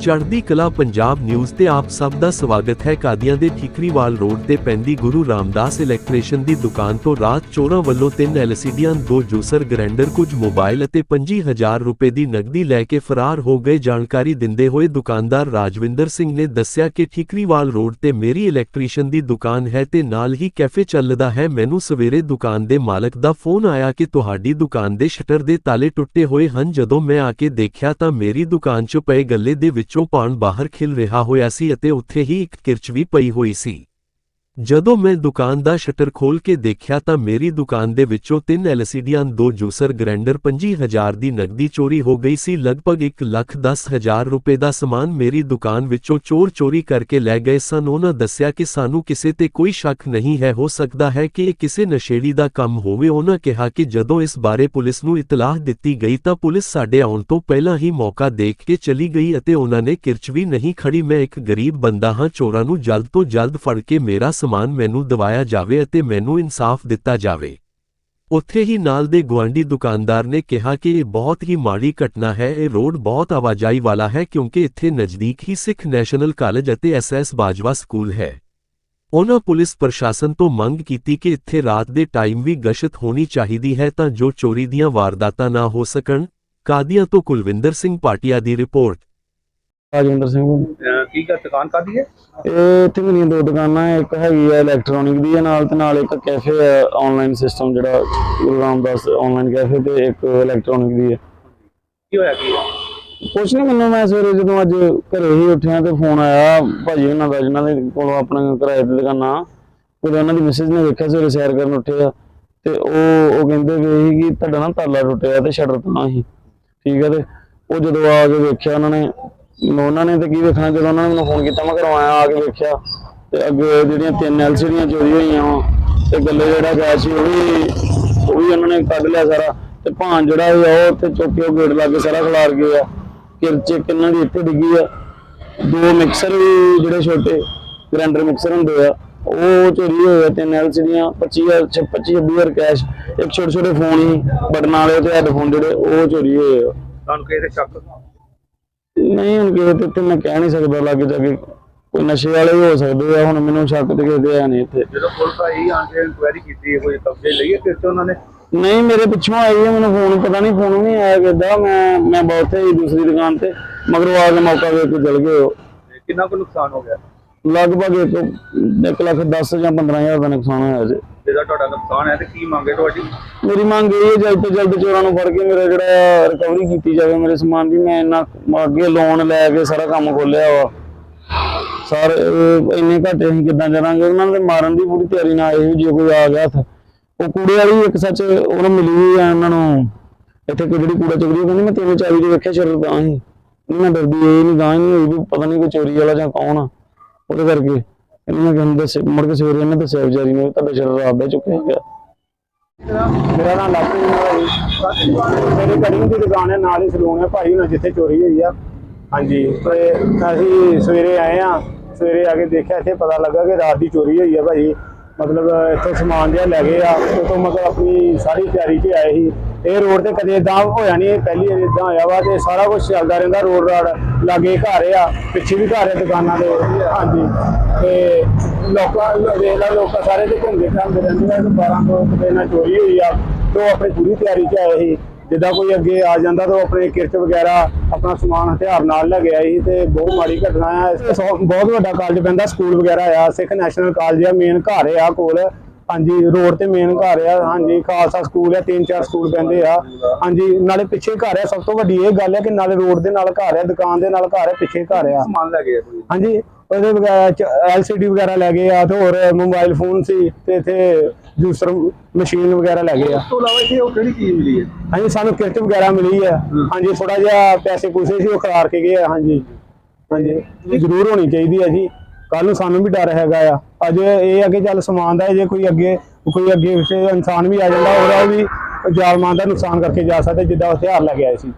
ਚੜ੍ਹਦੀ ਕਲਾ ਪੰਜਾਬ ਨਿਊਜ਼ ਤੇ ਆਪ ਸਭ ਦਾ ਸਵਾਗਤ ਹੈ। ਕਾਦੀਆਂ ਦੇ ਠੀਕਰੀਵਾਲ ਰੋਡ ਤੇ ਪੈਂਦੀ ਗੁਰੂ ਰਾਮਦਾਸ ਇਲੈਕਟ੍ਰੀਸ਼ਨ ਦੀ ਦੁਕਾਨ ਤੋਂ ਰਾਤ ਚੋਰਾਂ ਵੱਲੋਂ ਤਿੰਨ ਐਲਸੀਡੀਆਂ, ਦੋ ਜੂਸਰ ਗ੍ਰਾਈਂਡਰ ਕੁਝ ਮੋਬਾਈਲ ਅਤੇ 25000 ਰੁਪਏ ਦੀ ਨਕਦੀ ਲੈ ਕੇ ਫਰਾਰ ਹੋ ਗਏ। ਜਾਣਕਾਰੀ ਦਿੰਦੇ ਹੋਏ ਦੁਕਾਨਦਾਰ ਰਾਜਵਿੰਦਰ ਸਿੰਘ ਨੇ ਦੱਸਿਆ ਕਿ ਠੀਕਰੀਵਾਲ ਰੋਡ ਤੇ ਮੇਰੀ ਇਲੈਕਟ੍ਰੀਸ਼ਨ ਦੀ ਦੁਕਾਨ ਹੈ ਤੇ ਨਾਲ ਹੀ ਕੈਫੇ ਚੱਲਦਾ ਹੈ। ਮੈਨੂੰ ਸਵੇਰੇ ਦੁਕਾਨ ਦੇ ਮਾਲਕ ਦਾ ਫੋਨ ਆਇਆ ਕਿ ਤੁਹਾਡੀ ਦੁਕਾਨ ਦੇ ਸ਼ਟਰ ਦੇ ਤਾਲੇ ਟੁੱਟੇ ਹੋਏ ਹਨ। ਜਦੋਂ ਮੈਂ ਆ ਕੇ ਦੇਖਿਆ ਤਾਂ ਮੇਰੀ ਦੁਕਾਨ 'ਚ ਪਏ ਗੱਲੇ ਦੇ ਵਿੱਚ ਪਾਣ ਬਾਹਰ ਖਿਲ ਰਿਹਾ ਹੋਇਆ ਸੀ ਅਤੇ ਉੱਥੇ ਹੀ ਇੱਕ ਕਿਰਚ ਵੀ ਪਈ ਹੋਈ ਸੀ। ਜਦੋਂ ਮੈਂ ਦੁਕਾਨ ਦਾ ਸ਼ਟਰ ਖੋਲ ਕੇ ਦੇਖਿਆ ਤਾਂ ਮੇਰੀ ਦੁਕਾਨ ਦੇ ਵਿੱਚੋਂ ਤਿੰਨ ਐਲਸੀਡੀਆਂ, ਦੋ ਜੂਸਰ ਗ੍ਰਾਈਂਡਰ 25000 ਦੀ ਨਕਦੀ ਚੋਰੀ ਹੋ ਗਈ ਸੀ। ਲਗਭਗ 1 ਲੱਖ 10 ਹਜ਼ਾਰ ਰੁਪਏ ਦਾ ਸਮਾਨ ਮੇਰੀ ਦੁਕਾਨ ਵਿੱਚੋਂ ਚੋਰ ਚੋਰੀ ਕਰਕੇ ਲੈ ਗਏ ਸਨ। ਉਹਨਾਂ ਦੱਸਿਆ ਕਿ ਸਾਨੂੰ ਕਿਸੇ ਤੇ ਕੋਈ ਸ਼ੱਕ ਨਹੀਂ ਹੈ। ਹੋ ਸਕਦਾ ਹੈ ਕਿ ਇਹ ਕਿਸੇ ਨਸ਼ੇੜੀ ਦਾ ਕੰਮ ਹੋਵੇ। ਉਹਨਾਂ ਕਿਹਾ ਕਿ ਜਦੋਂ ਇਸ ਬਾਰੇ ਪੁਲਿਸ ਨੂੰ ਇਤਲਾਹ ਦਿੱਤੀ ਗਈ ਤਾਂ ਪੁਲਿਸ ਸਾਡੇ ਆਉਣ ਤੋਂ ਪਹਿਲਾਂ ਹੀ ਮੌਕਾ ਦੇਖ ਕੇ ਚਲੀ ਗਈ ਅਤੇ ਉਹਨਾਂ ਨੇ ਕਿਰਚ ਵੀ ਨਹੀਂ ਖੜੀ ਮੈਂ ਇੱਕ ਗਰੀਬ ਬੰਦਾ ਹਾਂ। ਚੋਰਾਂ ਨੂੰ ਜਲਦ ਤੋਂ ਜਲਦ ਫੜ ਕੇ ਮੇਰਾ ਸਮਾਨ ਮੈਨੂੰ ਦਵਾਇਆ ਜਾਵੇ ਅਤੇ ਮੈਨੂੰ ਇਨਸਾਫ ਦਿੱਤਾ ਜਾਵੇ। ਉੱਥੇ ਹੀ ਨਾਲ ਦੇ ਗੁਆਂਢੀ ਦੁਕਾਨਦਾਰ ਨੇ ਕਿਹਾ ਕਿ ਇਹ ਬਹੁਤ ਹੀ ਮਾੜੀ ਘਟਨਾ ਹੈ, ਇਹ ਰੋਡ ਬਹੁਤ ਆਵਾਜਾਈ ਵਾਲਾ ਹੈ ਕਿਉਂਕਿ ਇੱਥੇ ਨਜ਼ਦੀਕ ਹੀ ਸਿੱਖ ਨੈਸ਼ਨਲ ਕਾਲਜ ਅਤੇ ਐਸਐਸ ਬਾਜਵਾ ਸਕੂਲ ਹੈ। ਉਹਨਾਂ ਪੁਲਿਸ ਪ੍ਰਸ਼ਾਸਨ ਤੋਂ ਮੰਗ ਕੀਤੀ ਕਿ ਇੱਥੇ ਰਾਤ ਦੇ ਟਾਈਮ ਵੀ ਗਸ਼ਤ ਹੋਣੀ ਚਾਹੀਦੀ ਹੈ ਤਾਂ ਜੋ ਚੋਰੀ ਦੀਆਂ ਵਾਰਦਾਤਾਂ ਨਾ ਹੋ ਸਕਣ। ਕਾਦੀਆਂ ਤੋਂ ਕੁਲਵਿੰਦਰ ਸਿੰਘ ਪਾਟਿਆ ਦੀ ਰਿਪੋਰਟ। ਰਾਜਵਿੰਦਰ ਸਿੰਘ ਅਹ ਕੀ ਗੱਲ ਦੁਕਾਨ ਕਾਦੀ ਹੈ? ਇਹ ਇੱਥੇ ਮੇਰੀਆਂ ਦੋ ਦੁਕਾਨਾਂ ਹੈ ਇੱਕ ਹੈਗੀ ਹੈ ਇਲੈਕਟ੍ਰੋਨਿਕ ਦੀ ਹੈ ਨਾਲ ਤੇ ਨਾਲ ਇੱਕ ਕੈਫੇ ਹੈ ਆਨਲਾਈਨ ਸਿਸਟਮ ਜਿਹੜਾ ਗੁਰੂ ਰਾਮਦਾਸ ਆਨਲਾਈਨ ਕੈਫੇ ਤੇ ਇੱਕ ਇਲੈਕਟ੍ਰੋਨਿਕ ਦੀ ਹੈ। ਕੀ ਹੋਇਆ ਕੀ ਹੈ? ਕੁਛ ਨਹੀਂ ਮੈਨੂੰ ਮੈਂ ਸਵੇਰੇ ਜਦੋਂ ਅੱਜ ਘਰੇ ਹੀ ਉੱਠਿਆ ਤੇ ਫੋਨ ਆਇਆ ਭਾਜੀ ਉਹਨਾਂ ਦਾ ਜਿਨ੍ਹਾਂ ਦੇ ਕੋਲੋਂ ਆਪਣਾ ਕਿਰਾਏ ਤੇ ਦੁਕਾਨਾਂ ਉਹਦੇ ਉਹਨਾਂ ਦੀ ਮਿਸਿਸ ਨੇ ਵੇਖਿਆ ਸਵੇਰੇ ਸੈਰ ਕਰਨ ਉੱਠੇ ਆ ਤੇ ਉਹ ਉਹ ਕਹਿੰਦੇ ਵੀ ਕਿ ਤੁਹਾਡਾ ਨਾ ਤਾਲਾ ਟੁੱਟਿਆ ਤੇ ਸ਼ਟਰ ਤਾਂ ਸੀ। ਠੀਕ ਹੈ ਤੇ ਉਹ ਜਦੋਂ ਆ ਕੇ ਵੇਖਿਆ ਉਹਨਾਂ ਨੇ ਉਹਨਾਂ ਨੇ ਤੇ ਕੀ ਵੇਖਣਾ ਜਦੋਂ ਉਹਨਾਂ ਨੇ ਮੈਨੂੰ ਫੋਨ ਕੀਤਾ ਮੈਂ ਘਰੋਂ ਆਇਆ ਆ ਕੇ ਵੇਖਿਆ। ਤੇ ਅੱਗੇ ਜਿਹੜੀਆਂ ਤਿੰਨ ਐਲਸੀਡੀਆਂ ਚੋਰੀ ਹੋਈਆਂ ਵਾਂ, ਤੇ ਗੱਲੇ ਜਿਹੜਾ ਗਿਆ ਸੀ ਉਹ ਵੀ ਉਹ ਵੀ ਉਹਨਾਂ ਨੇ ਕੱਢ ਲਿਆ ਸਾਰਾ। ਤੇ ਭਾਂ ਜਿਹੜਾ ਉਹ ਤੇ ਚੁੱਕ ਉਹ ਗੇਟ ਲਾ ਕੇ ਸਾਰਾ ਖਿਲਾਰ ਗਏ ਆ। ਕਿਰਚੇ ਕਿੰਨਾਂ ਦੀ ਇੱਥੇ ਡਿੱਗੀ ਆ। ਦੋ ਮਿਕਸਰ ਵੀ ਜਿਹੜੇ ਛੋਟੇ ਗ੍ਰਾਈਂਡਰ ਮਿਕਸਰ ਹੁੰਦੇ ਆ ਉਹ ਚੋਰੀ ਹੋਏ ਆ ਤਿੰਨ ਐਲਸੀਡੀਆਂ 25 25 26 ਕੈਸ਼ ਇੱਕ ਛੋਟੇ ਛੋਟੇ ਫੋਨ ਹੀ ਬਟਨਾਂ ਵਾਲੇ ਤੇ ਹੈੱਡਫੋਨ ਜਿਹੜੇ ਉਹ ਚੋਰੀ ਹੋਏ ਆ। ਤੁਹਾਨੂੰ ਕਿਸੇ ਤੇ ਸ਼ੱਕ? ਨਹੀਂ ਹੁਣ ਕਿਸੇ ਤੇ ਇੱਥੇ ਮੈਂ ਕਹਿ ਨਹੀਂ ਸਕਦਾ ਲੱਗ ਜਾ ਕੇ ਕੋਈ ਨਸ਼ੇ ਵਾਲੇ ਵੀ ਹੋ ਸਕਦੇ ਆ ਹੁਣ ਮੈਨੂੰ ਸ਼ੱਕ ਤੇ ਕਿਸੇ ਹੈ ਨਹੀਂ ਇੱਥੇ। ਜਦੋਂ ਪੁਲਿਸ ਆਈ ਆਣ ਕੇ ਇਨਕੁਆਇਰੀ ਕੀਤੀ ਕੋਈ ਕਬਜ਼ੇ ਲਈ ਹੈ ਕਿਸ ਤੋਂ ਉਹਨਾਂ ਨੇ? ਨਹੀਂ ਮੇਰੇ ਪਿੱਛੋਂ ਆਈ ਹੈ ਮੈਨੂੰ ਫੋਨ ਪਤਾ ਨਹੀਂ ਫੋਨ ਨਹੀਂ ਆਇਆ ਕਿੱਦਾਂ ਮੈਂ ਮੈਂ ਬਹੁਤ ਹੀ ਦੂਸਰੀ ਦੁਕਾਨ ਤੇ ਮਗਰੋਂ ਆ ਕੇ ਮੌਕਾ ਵੇਖ ਕੇ ਚਲ ਗਏ ਉਹ। ਕਿੰਨਾ ਕੁ ਨੁਕਸਾਨ ਹੋ ਗਿਆ? ਲਗਭਗ ਇੱਕ ਇੱਕ ਲੱਖ 10 ਜਾਂ 15000 ਦਾ ਨੁਕਸਾਨ ਹੋਇਆ ਜੀ। ਜਿਹਦਾ ਤੁਹਾਡਾ ਨੁਕਸਾਨ ਹੈ ਤੇ ਕੀ ਮੰਗੇ ਤੁਹਾਡੀ? ਮੇਰੀ ਮੰਗ ਇਹ ਹੈ ਜਲਦ ਤੋਂ ਜਲਦ ਚੋਰਾਂ ਨੂੰ ਫੜ ਕੇ ਮੇਰਾ ਜਿਹੜਾ ਰਿਕਵਰੀ ਕੀਤੀ ਜਾਵੇ, ਮੇਰੇ ਸਮਾਨ ਦੀ ਮੈਂ ਇੰਨਾ ਅੱਗੇ ਲੋਨ ਲੈ ਕੇ ਸਾਰਾ ਕੰਮ ਖੋਲਿਆ ਵਾ। ਸਰ ਇੰਨੇ ਘਾਟੇ ਅਸੀਂ ਕਿੱਦਾਂ ਜਾਵਾਂਗੇ ਉਹਨਾਂ ਦੇ ਮਾਰਨ ਦੀ ਪੂਰੀ ਤਿਆਰੀ ਨਾਲ ਆਏ ਜੇ ਕੋਈ ਆ ਗਿਆ ਉਹ ਕੂੜੇ ਵਾਲੀ ਇੱਕ ਸੱਚ ਉਹਨਾਂ ਮਿਲੀ ਆ ਉਹਨਾਂ ਨੂੰ। ਇੱਥੇ ਕੋਈ ਜਿਹੜੀ ਕੂੜਾ ਚੁਗਦੀ ਕਹਿੰਦੀ ਮੈਂ ਤੇਰੇ ਚਾਬੀ ਦੇ ਵੇਖਿਆ ਸ਼ਰਰ ਤਾਂ ਹੀ। ਨਹੀਂ, ਮੈਂ ਡਰਦੀ, ਇਹ ਨਹੀਂ ਗਾਂ ਨਹੀਂ ਹੋਈ ਵੀ ਪਤਾ ਨਹੀਂ ਕੋਈ ਚੋਰੀ ਵਾਲਾ ਜਾਂ ਕੌਣ ਆ। ਉਹਦੇ ਕਰਕੇ। ਇਹਨੂੰ ਮੈਂ ਕਹਿੰਦਾ ਮੁੜ ਕੇ ਸਵੇਰੇ ਇਹਨੇ ਦੱਸਿਆ ਵਿਚਾਰੀ ਨੇ ਵੀ ਤੁਹਾਡਾ ਸ਼ਰਰ ਆਪਦਾ ਚੁੱਕਿਆ ਗਿਆ। ਮੇਰਾ ਨਾਮ ਲਾਪੀ ਹੈ ਮੇਰੀ ਕਟਿੰਗ ਦੀ ਦੁਕਾਨ ਹੈ, ਨਾਲ ਹੀ ਸਲੂਨ ਹੈ। ਭਾਈ ਨਾਲ ਜਿੱਥੇ ਚੋਰੀ ਹੋਈ ਆ। ਹਾਂਜੀ, ਤੇ ਅਸੀਂ ਸਵੇਰੇ ਆਏ ਆ ਸਵੇਰੇ ਆ ਕੇ ਦੇਖਿਆ, ਇੱਥੇ ਪਤਾ ਲੱਗਾ ਕਿ ਰਾਤ ਦੀ ਚੋਰੀ ਹੋਈ ਆ ਭਾਈ। ਮਤਲਬ ਇੱਥੇ ਸਮਾਨ ਜਿਹਾ ਲੈ ਗਏ ਆ। ਉਹ ਮਤਲਬ ਆਪਣੀ ਸਾਰੀ ਤਿਆਰੀ 'ਚ ਆਏ ਸੀ। ਇਹ ਰੋਡ ਤੇ ਕਦੇ ਇਦਾਂ ਹੋਇਆ ਨਹੀਂ ਪਹਿਲੀ ਵਾਰ ਇਦਾਂ ਹੋਇਆ ਵਾ ਤੇ ਸਾਰਾ ਕੁਝ ਚੱਲਦਾ ਰਹਿੰਦਾ ਰੋਡ ਰਾਡ, ਲਾਗੇ ਘਰ ਆ, ਪਿੱਛੇ ਵੀ ਘਰ ਆ ਦੁਕਾਨਾਂ ਦੇ, ਹਾਂਜੀ। ਤੇ ਲੋਕਾਂ, ਵੇਖ ਲੋਕਾਂ ਸਾਰੇ ਤੇ ਘੁੰਮਦੇ ਘਾਮਦੇ ਰਹਿੰਦੇ ਆ 12 ਤੋਂ ਕਿਤੇ ਨਾ ਚੋਰੀ ਹੋਈ ਆ, ਤੇ ਉਹ ਆਪਣੀ ਪੂਰੀ ਤਿਆਰੀ 'ਚ ਆਏ ਸੀ। ਜਿੱਦਾਂ ਕੋਈ ਅੱਗੇ ਆ ਜਾਂਦਾ ਤਾਂ ਆਪਣੇ ਕਿਰਚ ਵਗੈਰਾ, ਆਪਣਾ ਸਮਾਨ ਹਥਿਆਰ ਨਾਲ ਲੈ ਕੇ ਆਏ ਸੀ ਤੇ ਬਹੁਤ ਮਾੜੀ ਘਟਨਾ ਆ। ਬਹੁਤ ਵੱਡਾ ਕਾਲਜ ਪੈਂਦਾ, ਸਕੂਲ ਵਗੈਰਾ ਆ, ਸਿੱਖ ਨੈਸ਼ਨਲ ਕਾਲਜ ਆ ਮੇਨ ਘਰ ਆ ਕੋਲ। ਹਾਂਜੀ ਰੋਡ ਤੇ ਮੇਨ ਘਰ ਆ ਹਾਂਜੀ ਖਾਲਸਾ ਸਕੂਲ ਆ ਤਿੰਨ ਚਾਰ ਸਕੂਲ ਪੈਂਦੇ ਆ। ਹਾਂਜੀ ਨਾਲੇ ਪਿੱਛੇ ਘਰ ਆ ਸਭ ਤੋਂ ਵੱਡੀ ਇਹ ਗੱਲ ਹੈ ਕਿ ਨਾਲੇ ਰੋਡ ਦੇ ਨਾਲ ਘਰ ਆ ਦੁਕਾਨ ਦੇ ਨਾਲ ਘਰ ਆ ਪਿੱਛੇ ਘਰ ਆ। ਸਮਾਨ ਲੈ ਗਏ ਹਾਂਜੀ ਉਹਦੇ ਵਗੈਰਾ ਐਲਸੀਡੀ ਵਗੈਰਾ ਲੈ ਗਏ ਆ ਤੇ ਹੋਰ ਮੋਬਾਈਲ ਫੋਨ ਸੀ ਤੇ ਇੱਥੇ ਜੂਸਰ ਮਸ਼ੀਨ ਵਗੈਰਾ ਲੈ ਗਏ ਆ। ਉਸ ਤੋਂ ਇਲਾਵਾ ਇੱਥੇ ਉਹ ਕਿਹੜੀ ਚੀਜ਼ ਮਿਲੀ ਹੈ? ਹਾਂਜੀ ਸਾਨੂੰ ਕਿਰਚ ਵਗੈਰਾ ਮਿਲੀ ਹੈ। ਹਾਂਜੀ ਥੋੜਾ ਜਿਹਾ ਪੈਸੇ ਪੂਸੇ ਸੀ ਉਹ ਖਿਲਾਰ ਕੇ ਗਏ ਆ ਹਾਂਜੀ। ਹਾਂਜੀ ਜ਼ਰੂਰ ਹੋਣੀ ਚਾਹੀਦੀ ਹੈ ਜੀ। ਕੱਲ ਨੂੰ ਸਾਨੂੰ ਵੀ ਡਰ ਹੈਗਾ ਆ। ਅੱਜ ਇਹ ਅੱਗੇ ਚੱਲ ਸਮਾਨ ਦਾ ਜੇ ਕੋਈ ਅੱਗੇ ਕੋਈ ਅੱਗੇ ਪਿੱਛੇ ਇਨਸਾਨ ਵੀ ਆ ਜਾਂਦਾ, ਉਹਦਾ ਵੀ ਜਾਲਮਾਨ ਦਾ ਨੁਕਸਾਨ ਕਰਕੇ ਜਾ ਸਕਦਾ ਜਿੱਦਾਂ ਹਥਿਆਰ ਲੈ ਕੇ ਆਏ ਸੀ।